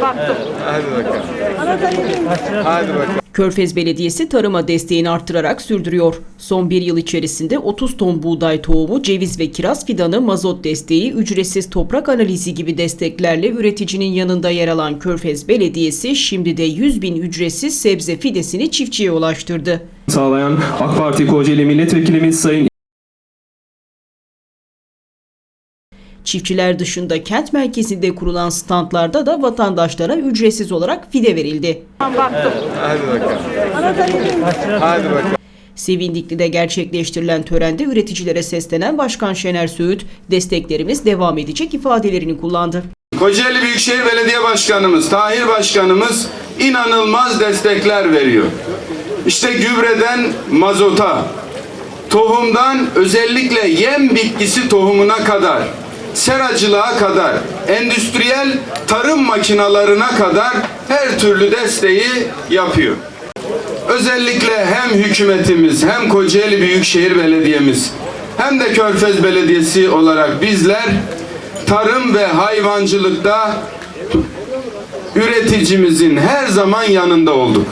Hadi bakalım. Hadi bakalım. Körfez Belediyesi tarıma desteğini arttırarak sürdürüyor. Son bir yıl içerisinde 30 ton buğday tohumu, ceviz ve kiraz fidanı, mazot desteği, ücretsiz toprak analizi gibi desteklerle üreticinin yanında yer alan Körfez Belediyesi şimdi de 100 bin ücretsiz sebze fidesini çiftçiye ulaştırdı. sağlayan AK Parti Kocaeli Milletvekilimiz Sayın Çiftçiler dışında kent merkezinde kurulan standlarda da vatandaşlara ücretsiz olarak fide verildi. Sevindikli'de gerçekleştirilen törende üreticilere seslenen Başkan Şener Söğüt, desteklerimiz devam edecek ifadelerini kullandı. Kocaeli Büyükşehir Belediye Başkanımız, Tahir Başkanımız inanılmaz destekler veriyor. İşte gübreden mazota, tohumdan özellikle yem bitkisi tohumuna kadar, seracılığa kadar, endüstriyel tarım makinalarına kadar her türlü desteği yapıyor. Özellikle hem hükümetimiz hem Kocaeli Büyükşehir Belediye'miz hem de Körfez Belediyesi olarak bizler tarım ve hayvancılıkta üreticimizin her zaman yanında olduk.